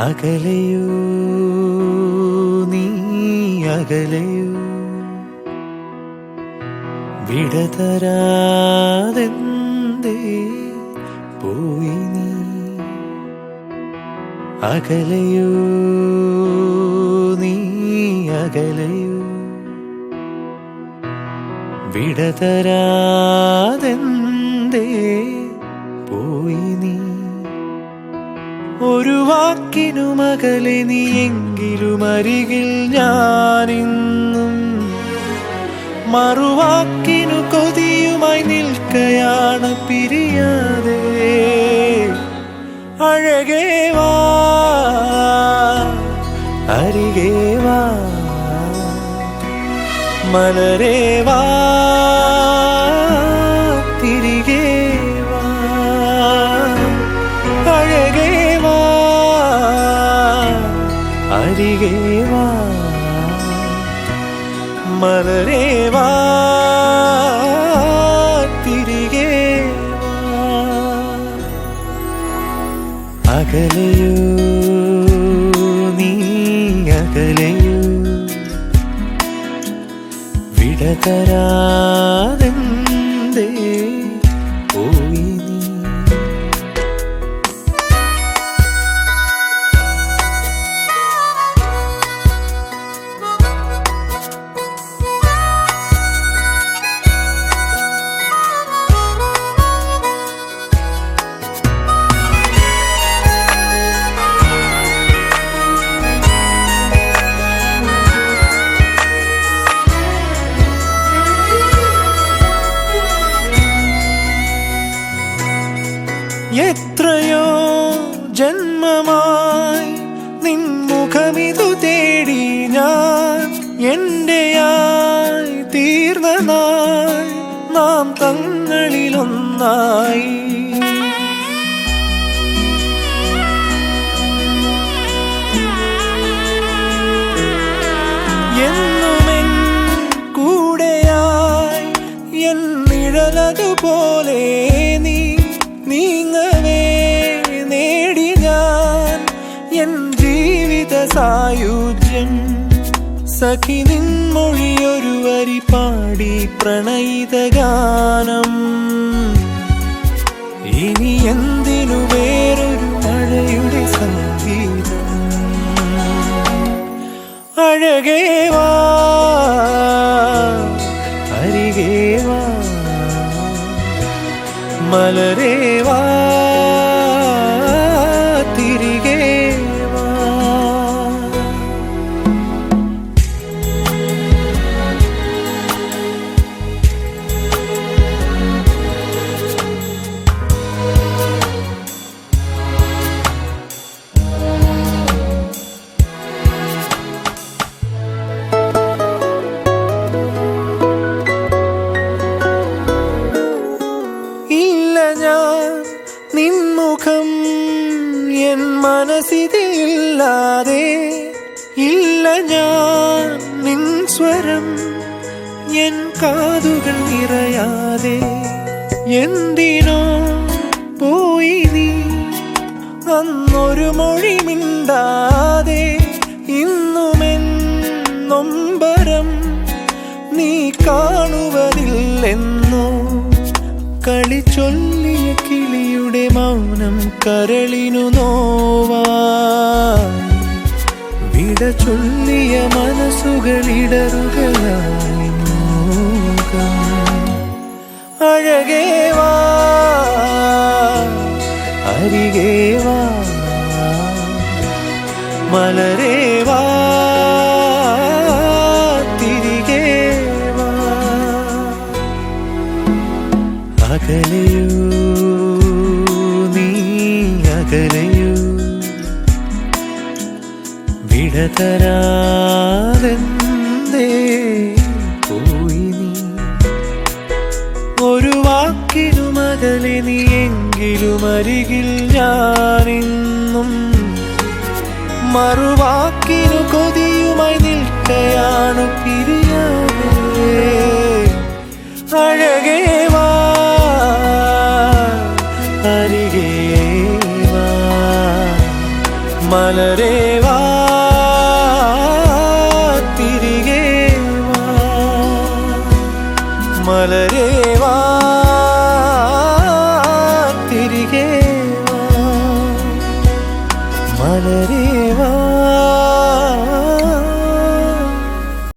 അകലയോ നീ അകലയൂ. പോയി നീ? അകലയോ നീ അകലയോ. വിടതരാതെന്തേ പോയി നീ? ഒരു വാക്കിനു മകളെ നീ എങ്കിലും അരികിൽ ഞാനിന്നും. മറുവാക്കിനു കൊതിയുമായി നിൽക്കയാണ് പിരിയാതെ. അഴകേവാ അരികേവാ അരികേ അരികെ മലരേവാ തിരികേവാ അകലയോ നീ വിടതരാതെന്തേ നിൻമുഖമിതു തേടി ഞാൻ എന്റെയായി തീർന്ന നാൾ നാം തങ്ങളിലൊന്നായി. എന്നുമെൻ കൂടെയായി എൻ നിഴലതുപോലെ സായുജ്യം സഖി നിൻമൊഴിയൊരു വരി പാടി പ്രണയിത ഗാനം. ഇനി എന്തിനു വേറൊരു മഴയുടെ സംഗീതം? അഴകേ വാ അരികേ ഞാൻ നിൻമുഖം എൻ മനസ്സിതില്ലാതെ ഇല്ല ഞാൻ നിൻ സ്വരം എൻ കാതുകൾ നിറയാതെ എന്തിനോ പോയി നീ അന്നൊരു മൊഴി മിണ്ടാതെ ഇന്നുമെന്നൊമ്പരം നീ കാണുവതില്ലെന്നോ കളി ചൊല്ലിയ കിളിയുടെ മൗനം കരളിനു നോവാ വിട ചൊല്ലിയ മനസ്സുകളിടറുകയായി അഴകേ വിടതരാതെന്തേ പോയി നീ? ഒരു വാക്കിനു മകളെ നീ എങ്കിലും അരികിൽ ഞാനിന്നും മറുവാക്കിനു കൊതിയുമായി നിൽക്കയാണ് പിരിയാതെ. അഴകേ വാ അരികേ വാ മല മലരേ